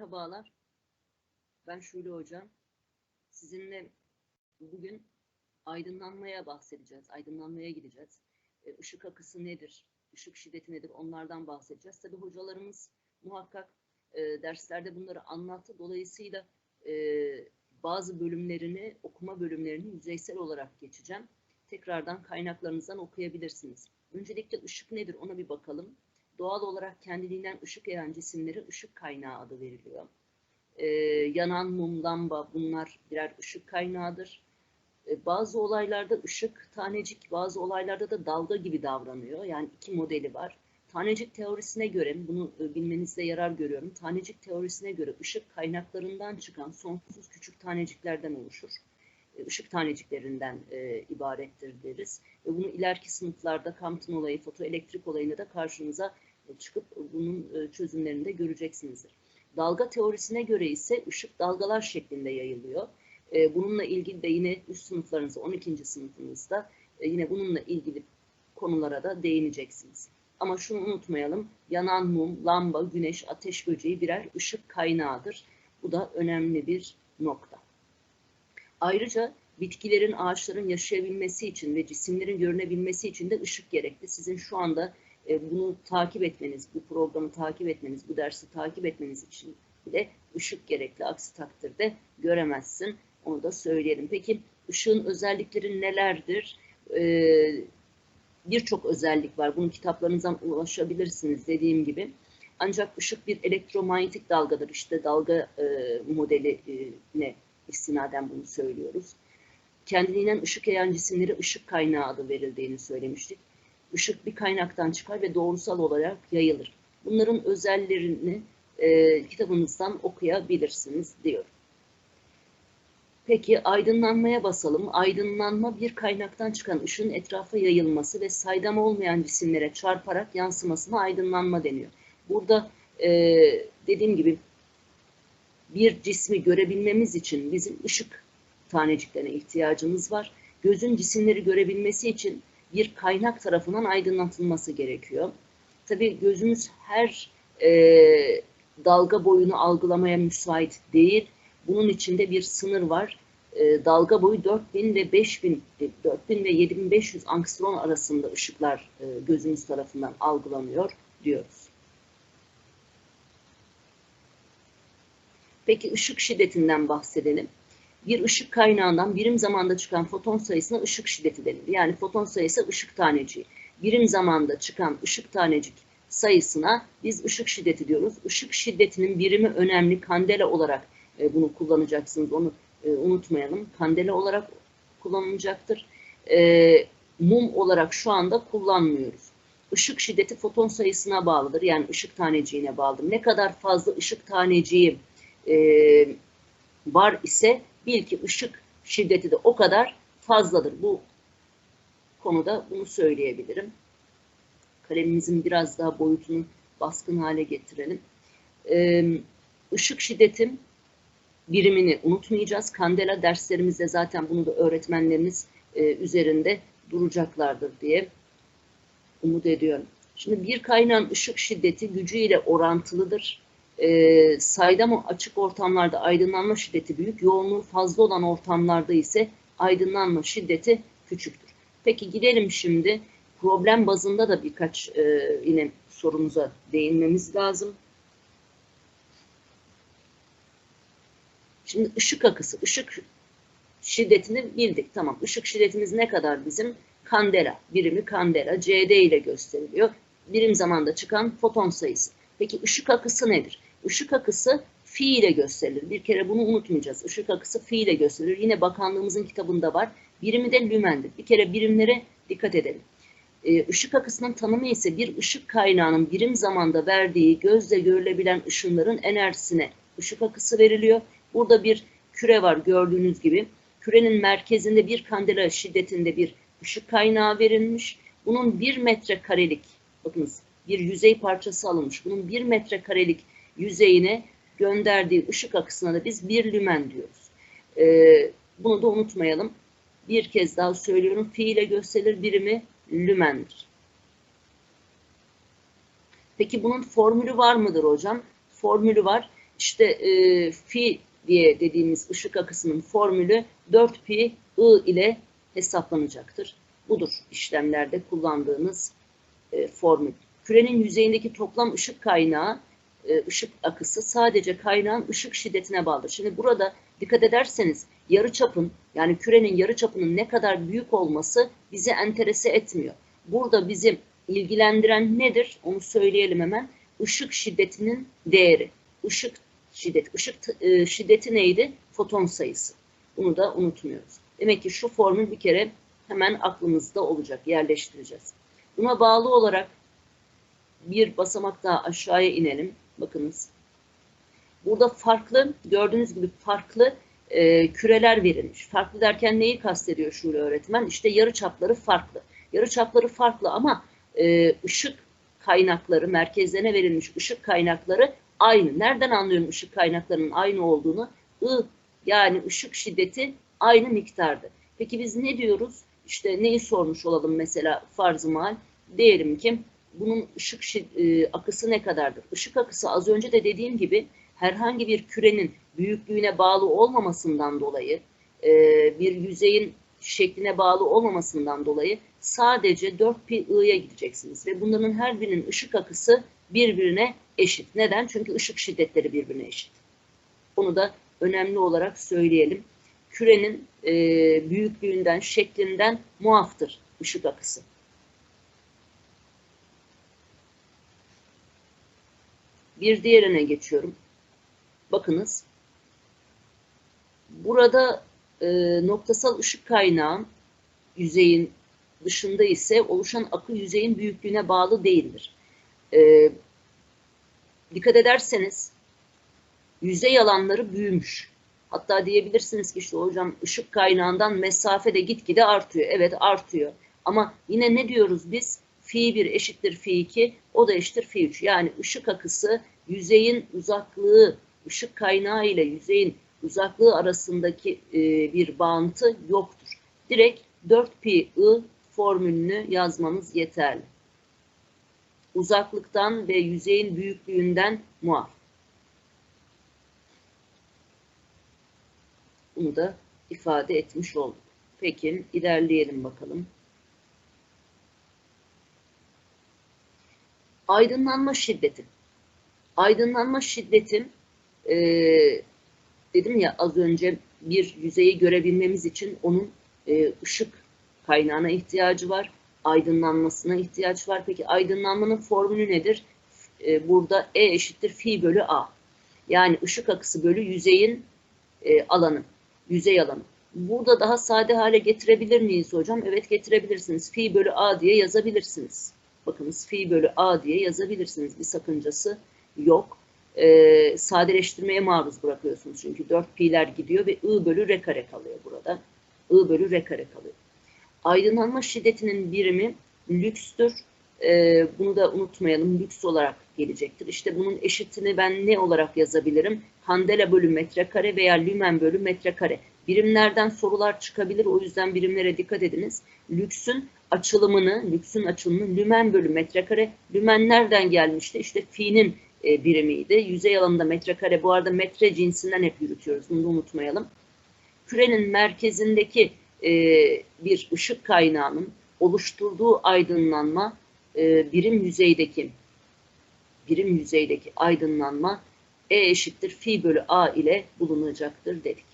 Merhabalar. Ben Şule Hocam. Sizinle bugün aydınlanmaya bahsedeceğiz. Aydınlanmaya gideceğiz. E, Işık akısı nedir? Işık şiddeti nedir? Onlardan bahsedeceğiz. Tabii hocalarımız muhakkak e, derslerde bunları anlattı. Dolayısıyla e, bazı bölümlerini, okuma bölümlerini yüzeysel olarak geçeceğim. Tekrardan kaynaklarınızdan okuyabilirsiniz. Öncelikle ışık nedir ona bir bakalım. Doğal olarak kendiliğinden ışık yayan cisimlere ışık kaynağı adı veriliyor. Ee, yanan mum, lamba bunlar birer ışık kaynağıdır. Ee, bazı olaylarda ışık tanecik, bazı olaylarda da dalga gibi davranıyor. Yani iki modeli var. Tanecik teorisine göre, bunu e, bilmenizde yarar görüyorum. Tanecik teorisine göre ışık kaynaklarından çıkan sonsuz küçük taneciklerden oluşur. E, ışık taneciklerinden e, ibarettir deriz. Ve bunu ileriki sınıflarda Compton olayı, fotoelektrik olayında da karşınıza çıkıp bunun e, çözümlerini de göreceksinizdir. Dalga teorisine göre ise ışık dalgalar şeklinde yayılıyor. E, bununla ilgili de yine üst sınıflarınızda, 12. sınıfınızda e, yine bununla ilgili konulara da değineceksiniz. Ama şunu unutmayalım, yanan mum, lamba, güneş, ateş böceği birer ışık kaynağıdır. Bu da önemli bir nokta. Ayrıca bitkilerin, ağaçların yaşayabilmesi için ve cisimlerin görünebilmesi için de ışık gerekli. Sizin şu anda e, bunu takip etmeniz, bu programı takip etmeniz, bu dersi takip etmeniz için de ışık gerekli. Aksi takdirde göremezsin. Onu da söyleyelim. Peki ışığın özellikleri nelerdir? Ee, Birçok özellik var. Bunun kitaplarınızdan ulaşabilirsiniz dediğim gibi. Ancak ışık bir elektromanyetik dalgadır. İşte dalga e, modeline istinaden bunu söylüyoruz. Kendiliğinden ışık yayan cisimlere ışık kaynağı adı verildiğini söylemiştik ışık bir kaynaktan çıkar ve doğrusal olarak yayılır. Bunların özellerini e, kitabınızdan okuyabilirsiniz diyor. Peki aydınlanmaya basalım. Aydınlanma bir kaynaktan çıkan ışığın etrafa yayılması ve saydam olmayan cisimlere çarparak yansımasına aydınlanma deniyor. Burada e, dediğim gibi bir cismi görebilmemiz için bizim ışık taneciklerine ihtiyacımız var. Gözün cisimleri görebilmesi için bir kaynak tarafından aydınlatılması gerekiyor. Tabii gözümüz her e, dalga boyunu algılamaya müsait değil. Bunun içinde bir sınır var. E, dalga boyu 4000 ve 5000, 4000 e, ve 7500 angstrom arasında ışıklar e, gözümüz tarafından algılanıyor diyoruz. Peki ışık şiddetinden bahsedelim bir ışık kaynağından birim zamanda çıkan foton sayısına ışık şiddeti denir. Yani foton sayısı ışık taneciği. Birim zamanda çıkan ışık tanecik sayısına biz ışık şiddeti diyoruz. Işık şiddetinin birimi önemli. Kandela olarak e, bunu kullanacaksınız. Onu e, unutmayalım. Kandela olarak kullanılacaktır. E, mum olarak şu anda kullanmıyoruz. Işık şiddeti foton sayısına bağlıdır. Yani ışık taneciğine bağlıdır. Ne kadar fazla ışık taneciği var ise bil ki ışık şiddeti de o kadar fazladır. Bu konuda bunu söyleyebilirim. Kalemimizin biraz daha boyutunu baskın hale getirelim. Ee, ışık şiddetim birimini unutmayacağız. Kandela derslerimizde zaten bunu da öğretmenlerimiz üzerinde duracaklardır diye umut ediyorum. Şimdi bir kaynağın ışık şiddeti gücüyle orantılıdır e, saydam açık ortamlarda aydınlanma şiddeti büyük, yoğunluğu fazla olan ortamlarda ise aydınlanma şiddeti küçüktür. Peki gidelim şimdi problem bazında da birkaç e, yine sorumuza değinmemiz lazım. Şimdi ışık akısı, ışık şiddetini bildik. Tamam, ışık şiddetimiz ne kadar bizim? Kandela, birimi kandela, CD ile gösteriliyor. Birim zamanda çıkan foton sayısı. Peki ışık akısı nedir? Işık akısı fi ile gösterilir. Bir kere bunu unutmayacağız. Işık akısı fi ile gösterilir. Yine bakanlığımızın kitabında var. Birimi de lümendir. Bir kere birimlere dikkat edelim. Işık akısının tanımı ise bir ışık kaynağının birim zamanda verdiği gözle görülebilen ışınların enerjisine ışık akısı veriliyor. Burada bir küre var gördüğünüz gibi. Kürenin merkezinde bir kandela şiddetinde bir ışık kaynağı verilmiş. Bunun bir metre karelik, bakınız bir yüzey parçası alınmış. Bunun bir metre karelik yüzeyine gönderdiği ışık akısına da biz bir lümen diyoruz. Ee, bunu da unutmayalım. Bir kez daha söylüyorum. Fiile gösterilir birimi lümendir. Peki bunun formülü var mıdır hocam? Formülü var. işte e, fi diye dediğimiz ışık akısının formülü 4 pi I ile hesaplanacaktır. Budur işlemlerde kullandığımız e, formül. Kürenin yüzeyindeki toplam ışık kaynağı, e, ışık akısı sadece kaynağın ışık şiddetine bağlıdır. Şimdi burada dikkat ederseniz yarıçapın yani kürenin yarıçapının ne kadar büyük olması bizi enterese etmiyor. Burada bizim ilgilendiren nedir? Onu söyleyelim hemen. Işık şiddetinin değeri. Işık şiddet. Işık e, şiddeti neydi? Foton sayısı. Bunu da unutmuyoruz. Demek ki şu formül bir kere hemen aklımızda olacak. Yerleştireceğiz. Buna bağlı olarak bir basamak daha aşağıya inelim. Bakınız. Burada farklı, gördüğünüz gibi farklı e, küreler verilmiş. Farklı derken neyi kastediyor Şule öğretmen? İşte yarı çapları farklı. Yarı çapları farklı ama e, ışık kaynakları, merkezlerine verilmiş ışık kaynakları aynı. Nereden anlıyorum ışık kaynaklarının aynı olduğunu? I yani ışık şiddeti aynı miktarda. Peki biz ne diyoruz? İşte neyi sormuş olalım mesela farz-ı mal? Diyelim ki bunun ışık e, akısı ne kadardır? Işık akısı az önce de dediğim gibi herhangi bir kürenin büyüklüğüne bağlı olmamasından dolayı, e, bir yüzeyin şekline bağlı olmamasından dolayı sadece 4 pi i'ye gideceksiniz. Ve bunların her birinin ışık akısı birbirine eşit. Neden? Çünkü ışık şiddetleri birbirine eşit. Onu da önemli olarak söyleyelim. Kürenin e, büyüklüğünden, şeklinden muaftır ışık akısı. Bir diğerine geçiyorum. Bakınız. Burada e, noktasal ışık kaynağı yüzeyin dışında ise oluşan akı yüzeyin büyüklüğüne bağlı değildir. E, dikkat ederseniz yüzey alanları büyümüş. Hatta diyebilirsiniz ki işte hocam ışık kaynağından mesafe de gitgide artıyor. Evet artıyor. Ama yine ne diyoruz biz? Fi 1 eşittir fi 2, o da eşittir fi 3. Yani ışık akısı yüzeyin uzaklığı, ışık kaynağı ile yüzeyin uzaklığı arasındaki e, bir bağıntı yoktur. Direkt 4 pi i formülünü yazmanız yeterli. Uzaklıktan ve yüzeyin büyüklüğünden muaf. Bunu da ifade etmiş olduk. Peki ilerleyelim bakalım. Aydınlanma şiddeti. Aydınlanma şiddeti e, dedim ya az önce bir yüzeyi görebilmemiz için onun e, ışık kaynağına ihtiyacı var. Aydınlanmasına ihtiyaç var. Peki aydınlanmanın formülü nedir? E, burada E eşittir fi bölü A. Yani ışık akısı bölü yüzeyin e, alanı. Yüzey alanı. Burada daha sade hale getirebilir miyiz hocam? Evet getirebilirsiniz. Fi bölü A diye yazabilirsiniz. Bakınız fi bölü A diye yazabilirsiniz. Bir sakıncası yok. E, sadeleştirmeye maruz bırakıyorsunuz. Çünkü 4 pi'ler gidiyor ve I bölü R kare kalıyor burada. I bölü R kare kalıyor. Aydınlanma şiddetinin birimi lükstür. E, bunu da unutmayalım. Lüks olarak gelecektir. İşte bunun eşitini ben ne olarak yazabilirim? Kandela bölü metrekare veya lümen bölü metrekare. Birimlerden sorular çıkabilir. O yüzden birimlere dikkat ediniz. Lüksün açılımını, lüksün açılımını lümen bölü metrekare. Lümen nereden gelmişti? İşte fi'nin e, birimiydi. Yüzey alanında metrekare. Bu arada metre cinsinden hep yürütüyoruz. Bunu da unutmayalım. Kürenin merkezindeki e, bir ışık kaynağının oluşturduğu aydınlanma e, birim yüzeydeki birim yüzeydeki aydınlanma E eşittir fi bölü A ile bulunacaktır dedik.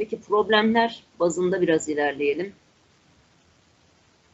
Peki problemler bazında biraz ilerleyelim.